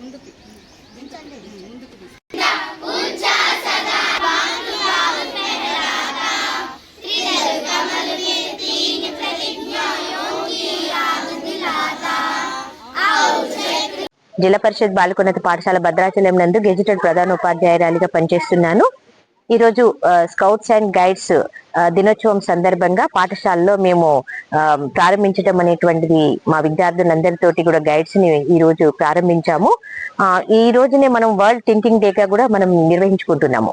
ముందుకు. దించండి. ముందుకు జిల్లా పరిషత్ బాలకున్నత పాఠశాల భద్రాచలం నందు గెజిటెడ్ ప్రధాన ఉపాధ్యాయురాలిగా పనిచేస్తున్నాను. ఈరోజు స్కౌట్స్ అండ్ గైడ్స్ దినోత్సవం సందర్భంగా పాఠశాలలో మేము ప్రారంభించడం అనేటువంటిది మా విద్యార్థులందరితోటి కూడా గైడ్స్ని ఈ రోజు ప్రారంభించాము. ఈ రోజునే మనం వరల్డ్ థింకింగ్ డేగా కూడా మనం నిర్వహించుకుంటున్నాము.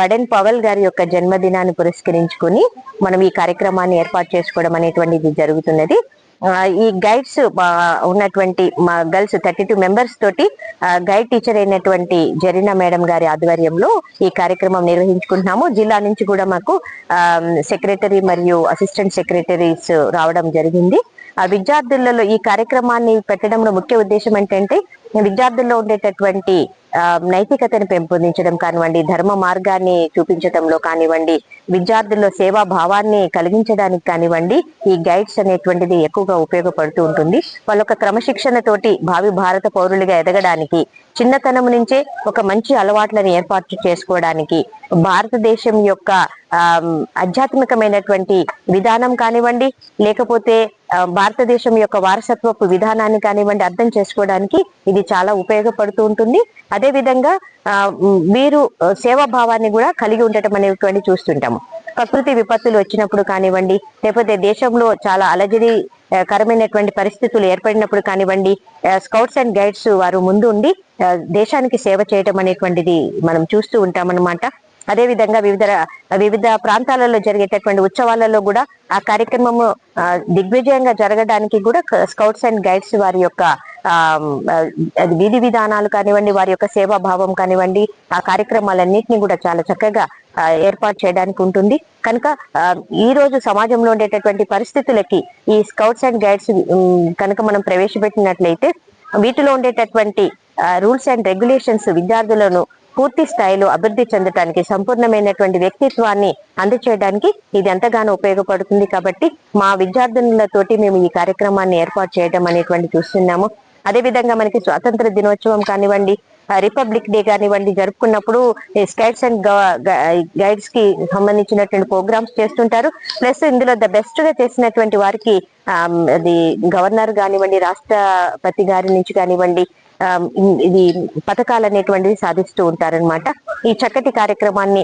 బడెన్ పవల్ గారి యొక్క జన్మదినాన్ని పురస్కరించుకొని మనం ఈ కార్యక్రమాన్ని ఏర్పాటు చేసుకోవడం అనేటువంటిది జరుగుతున్నది. ఈ గైడ్స్ ఉన్నటువంటి మా గర్ల్స్ థర్టీ టూ మెంబర్స్ తోటి ఆ, గైడ్ టీచర్ అయినటువంటి జరీనా మేడం గారి ఆధ్వర్యంలో ఈ కార్యక్రమం నిర్వహించుకుంటున్నాము. జిల్లా నుంచి కూడా మాకు సెక్రటరీ మరియు అసిస్టెంట్ సెక్రటరీస్ రావడం జరిగింది. ఆ విద్యార్థులలో ఈ కార్యక్రమాన్ని పెట్టడంలో ముఖ్య ఉద్దేశం ఏంటంటే విద్యార్థుల్లో ఉండేటటువంటి నైతికతను పెంపొందించడం కానివ్వండి ధర్మ మార్గాన్ని చూపించడంలో కానివ్వండి విద్యార్థుల్లో సేవా భావాన్ని కలిగించడానికి కానివ్వండి ఈ గైడ్స్ అనేటువంటిది ఎక్కువగా ఉపయోగపడుతూ ఉంటుంది. వాళ్ళొక క్రమశిక్షణతోటి క్రమశిక్షణ తోటి భావి భారత పౌరులుగా ఎదగడానికి చిన్నతనం నుంచే ఒక మంచి అలవాట్లను ఏర్పాటు చేసుకోవడానికి భారతదేశం యొక్క ఆధ్యాత్మికమైనటువంటి విధానం కానివ్వండి లేకపోతే భారతదేశం యొక్క వారసత్వపు విధానాన్ని కానివ్వండి అర్థం చేసుకోవడానికి ఇది చాలా ఉపయోగపడుతూ ఉంటుంది. అదే విధంగా ఆ, వీరు సేవాభావాన్ని కూడా కలిగి ఉండటం అనేటువంటి చూస్తుంటాం. చూస్తుంటాము ప్రకృతి విపత్తులు వచ్చినప్పుడు కానివ్వండి లేకపోతే దేశంలో చాలా అలజడి కరమైనటువంటి పరిస్థితులు ఏర్పడినప్పుడు కానివ్వండి స్కౌట్స్ అండ్ గైడ్స్ వారు ముందు ఉండి దేశానికి సేవ చేయటం అనేటువంటిది మనం చూస్తూ ఉంటామన్నమాట. అదే విధంగా వివిధ వివిధ ప్రాంతాలలో జరిగేటటువంటి ఉత్సవాలలో కూడా ఆ కార్యక్రమము దిగ్విజయంగా జరగడానికి కూడా స్కౌట్స్ అండ్ గైడ్స్ వారి యొక్క ఆ, విధి విధానాలు కానివ్వండి వారి యొక్క సేవా భావం కానివ్వండి ఆ కార్యక్రమాలన్నింటినీ కూడా చాలా చక్కగా ఏర్పాటు చేయడానికి ఉంటుంది. కనుక ఈ రోజు సమాజంలో ఉండేటటువంటి పరిస్థితులకి ఈ స్కౌట్స్ అండ్ గైడ్స్ కనుక మనం ప్రవేశపెట్టినట్లయితే వీటిలో ఉండేటటువంటి రూల్స్ అండ్ రెగ్యులేషన్స్ విద్యార్థులను పూర్తి స్థాయిలో అభివృద్ధి చెందడానికి సంపూర్ణమైనటువంటి వ్యక్తిత్వాన్ని అందచేయడానికి ఇది ఎంతగానో ఉపయోగపడుతుంది. కాబట్టి మా విద్యార్థినులతోటి మేము ఈ కార్యక్రమాన్ని ఏర్పాటు చేయడం అనేటువంటి చూస్తున్నాము. అదే విధంగా మనకి స్వాతంత్ర దినోత్సవం కానివ్వండి రిపబ్లిక్ డే కానివ్వండి జరుపుకున్నప్పుడు స్కైట్స్ అండ్ గైడ్స్కి సంబంధించినటువంటి ప్రోగ్రామ్స్ చేస్తుంటారు. ప్లస్ ఇందులో ద బెస్ట్గా చేసినటువంటి వారికి అది గవర్నర్ కానివ్వండి రాష్ట్రపతి గారి నుంచి కానివ్వండి ఇది పథకాలు అనేటువంటివి సాధిస్తూ ఉంటారన్నమాట. ఈ చక్కటి కార్యక్రమాన్ని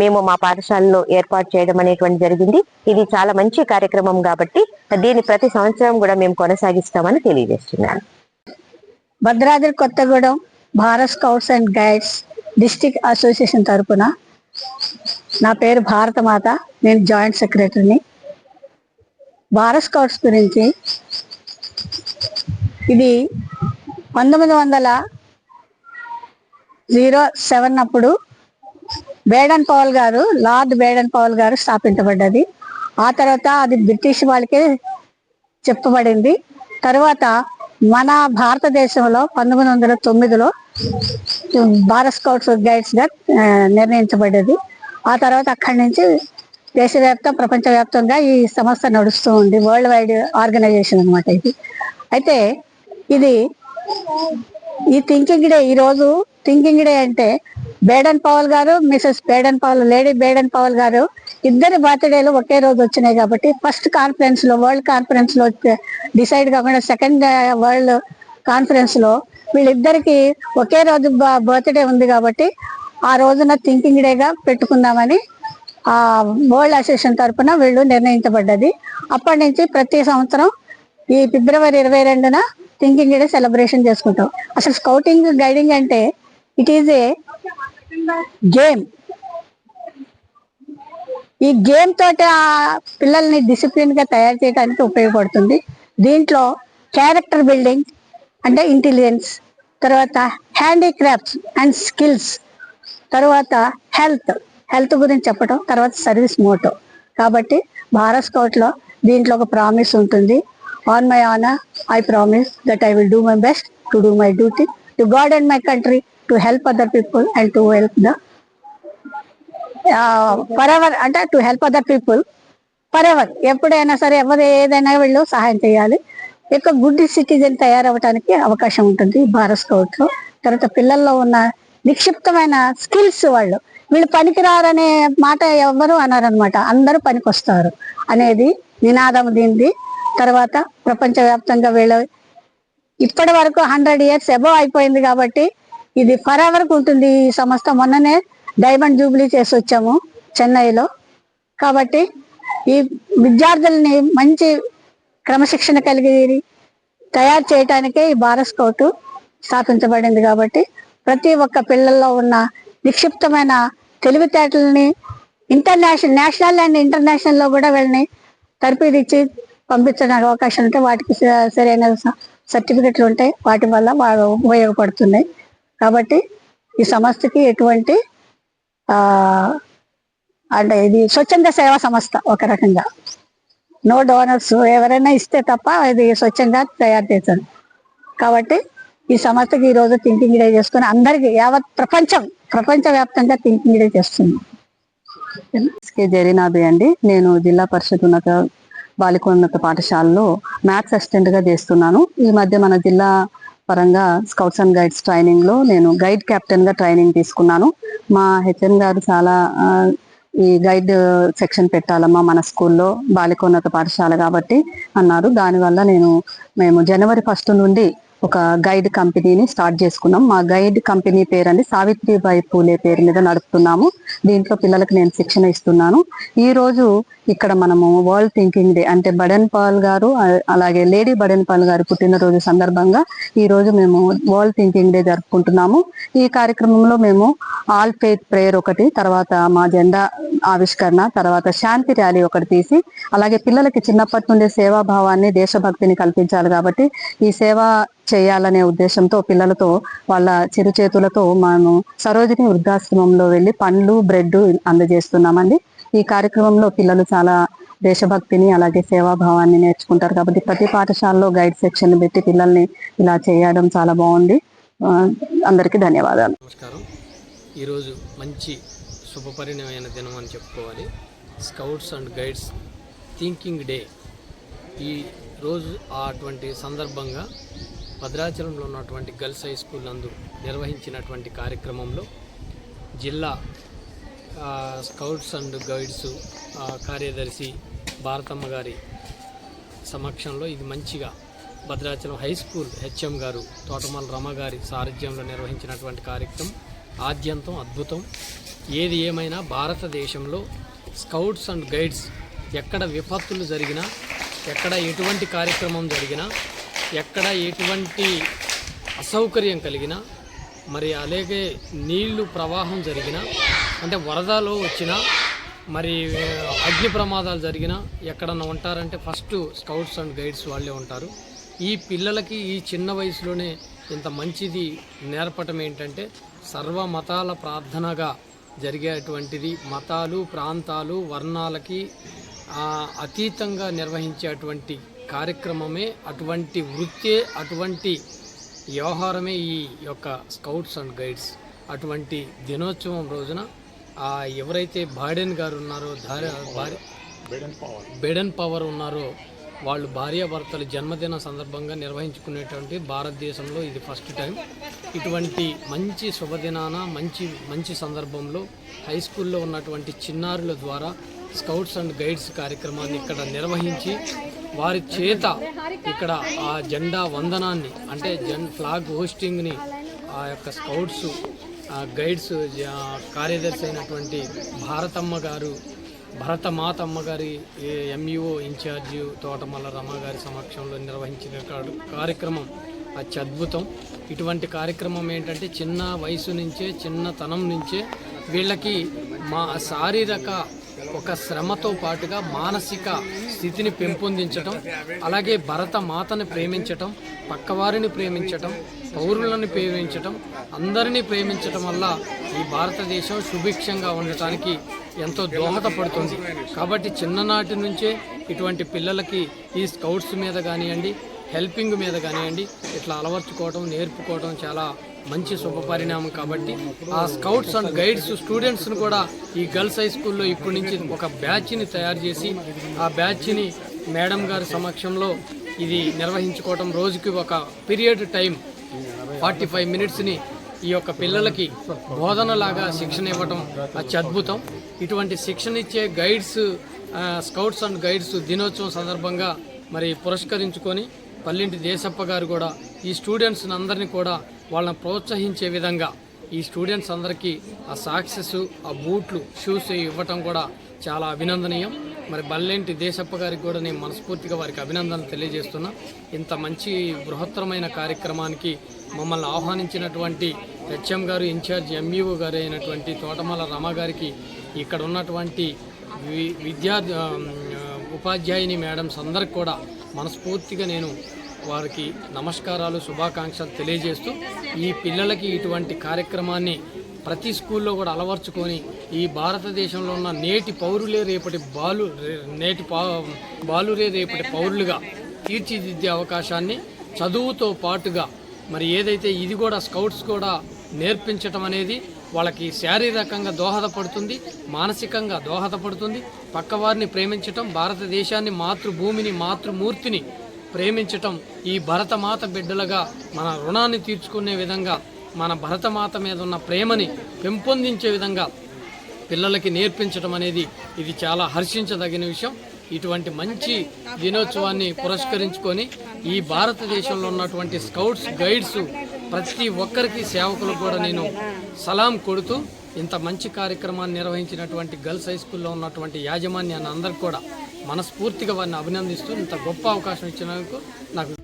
మేము మా పాఠశాలలో ఏర్పాటు చేయడం అనేటువంటి జరిగింది. ఇది చాలా మంచి కార్యక్రమం కాబట్టి దీన్ని ప్రతి సంవత్సరం కూడా మేము కొనసాగిస్తామని తెలియజేస్తున్నాను. Bhadradri Kothagudem Bharat scouts and guides district association తరపున నా పేరు భారతమాత. నేను జాయింట్ సెక్రటరీని. భారత్ స్కౌట్స్ గురించి ఇది పంతొమ్మిది వందల జీరో సెవెన్ అప్పుడు బేడన్ పవల్ గారు లార్డ్ బేడన్ పవల్ గారు స్థాపించబడ్డది. ఆ తర్వాత అది బ్రిటిష్ వాళ్ళకే చెప్పబడింది. తర్వాత మన భారతదేశంలో పంతొమ్మిది వందల తొమ్మిదిలో భారత్ స్కౌట్స్ గైడ్స్గా నిర్ణయించబడ్డది. ఆ తర్వాత అక్కడి నుంచి దేశవ్యాప్తం ప్రపంచవ్యాప్తంగా ఈ సంస్థ నడుస్తూ ఉంది. వరల్డ్ వైడ్ ఆర్గనైజేషన్ అన్నమాట ఇది. అయితే ఇది ఈ థింకింగ్ డే ఈ రోజు థింకింగ్ డే అంటే బేడన్ పవల్ గారు మిసెస్ బేడన్ పవల్ లేడీ బేడన్ పవల్ గారు ఇద్దరి బర్త్డేలు ఒకే రోజు వచ్చినాయి కాబట్టి ఫస్ట్ కాన్ఫరెన్స్లో వరల్డ్ కాన్ఫరెన్స్లో డిసైడ్ కాకుండా సెకండ్ వరల్డ్ కాన్ఫరెన్స్లో వీళ్ళిద్దరికి ఒకే రోజు బర్త్డే ఉంది కాబట్టి ఆ రోజున థింకింగ్ డేగా పెట్టుకుందామని ఆ వరల్డ్ అసోసియేషన్ తరపున వీళ్ళు నిర్ణయించబడ్డది. అప్పటి నుంచి ప్రతి సంవత్సరం ఈ ఫిబ్రవరి ఇరవై రెండున థింకింగ్ డే సెలబ్రేషన్ చేసుకుంటాం. అసలు స్కౌటింగ్ గైడింగ్ అంటే ఇట్ ఈజ్ ఏ గేమ్. ఈ గేమ్ తోటి ఆ పిల్లల్ని డిసిప్లిన్గా తయారు చేయడానికి ఉపయోగపడుతుంది. దీంట్లో క్యారెక్టర్ బిల్డింగ్ అంటే ఇంటెలిజెన్స్ తర్వాత హ్యాండీక్రాఫ్ట్స్ అండ్ స్కిల్స్ తర్వాత హెల్త్. హెల్త్ గురించి చెప్పడం తర్వాత సర్వీస్ మోటో. కాబట్టి భారత్ స్కౌట్లో దీంట్లో ఒక ప్రామిస్ ఉంటుంది. On my honour I promise that I will do my best to do my duty to God and my country to help other people and to help the forever అంటే to help other people forever ఎప్పుడైనా సరే ఎవరు ఏదైనా వీళ్ళు సహాయం చేయాలి. యొక్క good citizen తయారవడానికి అవకాశం ఉంటుంది భారత్ స్కౌట్లో. తర్వాత పిల్లల్లో ఉన్న నిక్షిప్తమైన స్కిల్స్ వాళ్ళు. వీళ్ళు పనికిరారనే మాట ఎవరు అన్నారనమాట అందరూ పనికొస్తారు అనేది నినాదం దీనిది. తర్వాత ప్రపంచవ్యాప్తంగా వీళ్ళు ఇప్పటి వరకు హండ్రెడ్ ఇయర్స్ అబవ్ అయిపోయింది కాబట్టి ఇది ఫర్ ఎవర్ ఉంటుంది ఈ సంస్థ. మొన్ననే డైమండ్ జూబ్లీ చేసి వచ్చాము చెన్నైలో. కాబట్టి ఈ విద్యార్థుల్ని మంచి క్రమశిక్షణ కలిగి తయారు చేయటానికే ఈ భారత్ స్కౌట్ స్థాపించబడింది కాబట్టి ప్రతి ఒక్క పిల్లల్లో ఉన్న నిక్షిప్తమైన తెలివితేటలని ఇంటర్నేషనల్ నేషనల్ అండ్ ఇంటర్నేషనల్లో కూడా వీళ్ళని తరపిదిచ్చి పంపించడానికి అవకాశం ఉంటే వాటికి స- సరైన సర్టిఫికెట్లు ఉంటాయి వాటి వల్ల ఉపయోగపడుతున్నాయి. కాబట్టి ఈ సంస్థకి ఎటువంటి ఆ అంటే ఇది స్వచ్ఛంద సేవా సంస్థ ఒక రకంగా. నో డోనర్స్ ఎవరైనా ఇస్తే తప్ప ఇది స్వచ్ఛంగా తయారు చేశారు కాబట్టి ఈ సంస్థకి ఈ రోజు థింకింగ్ డే చేసుకుని అందరికి యావత్ ప్రపంచం ప్రపంచ వ్యాప్తంగా థింకింగ్ డే చేస్తున్నాం కే అండి. నేను జిల్లా పరిషత్ ఉన్నత బాలికోన్నత పాఠశాలలో మ్యాథ్స్ అసిస్టెంట్గా చేస్తున్నాను. ఈ మధ్య మన జిల్లా పరంగా స్కౌట్స్ అండ్ గైడ్స్ ట్రైనింగ్లో నేను గైడ్ కెప్టెన్గా ట్రైనింగ్ తీసుకున్నాను. మా హెచ్ఎం గారు చాలా ఈ గైడ్ సెక్షన్ పెట్టాలమ్మా మన స్కూల్లో బాలికోన్నత పాఠశాల కాబట్టి అన్నారు. దానివల్ల నేను మేము జనవరి ఫస్ట్ నుండి ఒక గైడ్ కంపెనీని స్టార్ట్ చేసుకున్నాం. మా గైడ్ కంపెనీ పేరండి సావిత్రిబాయి పూలే పేరు మీద నడుపుతున్నాము. దీంట్లో పిల్లలకు నేను శిక్షణ ఇస్తున్నాను. ఈ రోజు ఇక్కడ మనము వరల్డ్ థింకింగ్ డే అంటే బడన్ పాల్ గారు అలాగే లేడీ బడన్ పాల్ గారు పుట్టినరోజు సందర్భంగా ఈ రోజు మేము వరల్డ్ థింకింగ్ డే జరుపుకుంటున్నాము. ఈ కార్యక్రమంలో మేము ఆల్ ఫెయిత్ ప్రేయర్ ఒకటి తర్వాత మా జెండా ఆవిష్కరణ తర్వాత శాంతి ర్యాలీ ఒకటి తీసి అలాగే పిల్లలకి చిన్నప్పటి నుండి సేవాభావాన్ని దేశభక్తిని కల్పించాలి కాబట్టి ఈ సేవ చేయాలనే ఉద్దేశంతో పిల్లలతో వాళ్ళ చిరు చేతులతో సరోజిని వృద్ధాశ్రమంలో వెళ్ళి పండ్లు బ్రెడ్ అందజేస్తున్నామండి. ఈ కార్యక్రమంలో పిల్లలు చాలా దేశభక్తిని అలాగే సేవాభావాన్ని నేర్చుకుంటారు కాబట్టి ప్రతి పాఠశాలలో గైడ్ సెక్షన్ పెట్టి పిల్లల్ని ఇలా చేయడం చాలా బాగుంది. అందరికీ ధన్యవాదాలు. నమస్కారం. ఈరోజు మంచి శుభపరిణమైన దినం అని చెప్పుకోవాలి. Scouts and guides thinking day. ఈ రోజు అటువంటి సందర్భంగా భద్రాచలంలో ఉన్నటువంటి గర్ల్స్ హై స్కూల్ నందు నిర్వహించినటువంటి కార్యక్రమంలో జిల్లా స్కౌట్స్ అండ్ గైడ్స్ కార్యదర్శి భారతమ్మ గారి సమక్షంలో ఇది మంచిగా భద్రాచలం హై స్కూల్ హెచ్ఎం గారు తోటమాల రమ గారి సారథ్యంలో నిర్వహించినటువంటి కార్యక్రమం. ఆద్యంతం అద్భుతం. ఏది ఏమైనా భారతదేశంలో స్కౌట్స్ అండ్ గైడ్స్ ఎక్కడ విపత్తులు జరిగినా ఎక్కడ ఎటువంటి కార్యక్రమం జరిగినా ఎక్కడ ఎటువంటి అసౌకర్యం కలిగినా మరి అలాగే నీళ్ళు ప్రవాహం జరిగినా అంటే వరదలో వచ్చినా మరి అగ్ని ప్రమాదాలు జరిగినా ఎక్కడన్నా ఉంటారంటే ఫస్ట్ స్కౌట్స్ అండ్ గైడ్స్ వాళ్ళే ఉంటారు. ఈ పిల్లలకి ఈ చిన్న వయసులోనే ఇంత మంచిది నేర్పటం ఏంటంటే సర్వ మతాల ప్రార్థనగా జరిగేటువంటిది మతాలు ప్రాంతాలు వర్ణాలకి అతీతంగా నిర్వహించేటువంటి కార్యక్రమమే అటువంటి వృత్తే అటువంటి వ్యవహారమే ఈ యొక్క స్కౌట్స్ అండ్ గైడ్స్. అటువంటి దినోత్సవం రోజున ఎవరైతే బాడెన్ గారు ఉన్నారో భార్య బెడన్ పవర్. ఉన్నారో వాళ్ళు భార్యాభర్తల జన్మదిన సందర్భంగా నిర్వహించుకునేటువంటి భారతదేశంలో ఇది ఫస్ట్ టైం ఇటువంటి మంచి శుభదినాన మంచి మంచి సందర్భంలో హై స్కూల్లో ఉన్నటువంటి చిన్నారుల ద్వారా స్కౌట్స్ అండ్ గైడ్స్ కార్యక్రమాన్ని ఇక్కడ నిర్వహించి వారి చేత ఇక్కడ ఆ జెండా వందనాన్ని అంటే జెన్ ఫ్లాగ్ హోస్టింగ్ని ఆ యొక్క స్కౌట్స్ గైడ్స్ కార్యదర్శి అయినటువంటి భారతమ్మ గారు భరతమాతమ్మ గారి ఎంఈఓ ఇన్ఛార్జ్ తోటమల్ల రమ గారి సమక్షంలో నిర్వహించిన కార్యక్రమం అత్యద్భుతం. ఇటువంటి కార్యక్రమం ఏంటంటే చిన్న వయసు నుంచే చిన్నతనం నుంచే వీళ్ళకి మా శారీరక ఒక శ్రమతో పాటుగా మానసిక స్థితిని పెంపొందించటం అలాగే భరత మాతను ప్రేమించటం పక్కవారిని ప్రేమించటం పౌరులను ప్రేమించటం అందరినీ ప్రేమించటం వల్ల ఈ భారతదేశం సుభిక్షంగా ఉండటానికి ఎంతో దోహదపడుతుంది. కాబట్టి చిన్ననాటి నుంచే ఇటువంటి పిల్లలకి ఈ స్కౌట్స్ మీద కానివ్వండి హెల్పింగ్ మీద కానివ్వండి ఇట్లా అలవర్చుకోవడం నేర్పుకోవడం చాలా మంచి శుభ పరిణామం కాబట్టి ఆ స్కౌట్స్ అండ్ గైడ్స్ స్టూడెంట్స్ను కూడా ఈ గర్ల్స్ హై స్కూల్లో ఇప్పటి నుంచి ఒక బ్యాచ్ని తయారు చేసి ఆ బ్యాచ్ని మేడం గారి సమక్షంలో ఇది నిర్వహించుకోవటం రోజుకి ఒక పీరియడ్ టైం ఫార్టీ ఫైవ్ మినిట్స్ని ఈ యొక్క పిల్లలకి బోధనలాగా శిక్షణ ఇవ్వటం అత్యద్భుతం. ఇటువంటి శిక్షణ ఇచ్చే గైడ్స్ స్కౌట్స్ అండ్ గైడ్స్ దినోత్సవం సందర్భంగా మరి పురస్కరించుకొని పల్లింటి దేశప్ప గారు కూడా ఈ స్టూడెంట్స్ అందరినీ కూడా వాళ్ళని ప్రోత్సహించే విధంగా ఈ స్టూడెంట్స్ అందరికీ ఆ సాక్సెస్ ఆ బూట్లు షూస్ ఇవ్వటం కూడా చాలా అభినందనీయం. మరి బల్లెంటి దేశప్ప గారికి కూడా నేను మనస్ఫూర్తిగా వారికి అభినందనలు తెలియజేస్తున్నా. ఇంత మంచి బృహత్తరమైన కార్యక్రమానికి మమ్మల్ని ఆహ్వానించినటువంటి హెచ్ఎం గారు ఇన్ఛార్జ్ ఎంఈఓ గారు అయినటువంటి తోటమాల రమ గారికి ఇక్కడ ఉన్నటువంటి వి- విద్యా ఉపాధ్యాయుని మేడమ్స్ అందరికి కూడా మనస్ఫూర్తిగా నేను వారికి నమస్కారాలు శుభాకాంక్షలు తెలియజేస్తూ ఈ పిల్లలకి ఇటువంటి కార్యక్రమాన్ని ప్రతి స్కూల్లో కూడా అలవర్చుకొని ఈ భారతదేశంలో ఉన్న నేటి పౌరులే రేపటి బాలు నేటి పా బాలురే రేపటి పౌరులుగా తీర్చిదిద్దే అవకాశాన్ని చదువుతో పాటుగా మరి ఏదైతే ఇది కూడా స్కౌట్స్ కూడా నేర్పించటం అనేది వాళ్ళకి శారీరకంగా దోహదపడుతుంది మానసికంగా దోహదపడుతుంది. పక్కవారిని ప్రేమించటం భారతదేశాన్ని మాతృభూమిని మాతృమూర్తిని ప్రేమించటం ఈ భరతమాత బిడ్డలుగా మన రుణాన్ని తీర్చుకునే విధంగా మన భరతమాత మీద ఉన్న ప్రేమని పెంపొందించే విధంగా పిల్లలకి నేర్పించడం అనేది ఇది చాలా హర్షించదగిన విషయం. ఇటువంటి మంచి దినోత్సవాన్ని పురస్కరించుకొని ఈ భారతదేశంలో ఉన్నటువంటి స్కౌట్స్ గైడ్స్ ప్రతి ఒక్కరికి సేవకులకు కూడా నేను సలాం కొడుతూ ఇంత మంచి కార్యక్రమాన్ని నిర్వహించినటువంటి గర్ల్స్ హై స్కూల్లో ఉన్నటువంటి యాజమాన్యాన్ని అందరికి కూడా మనస్ఫూర్తిగా వారిని అభినందిస్తూ ఇంత గొప్ప అవకాశం ఇచ్చినందుకు నాకు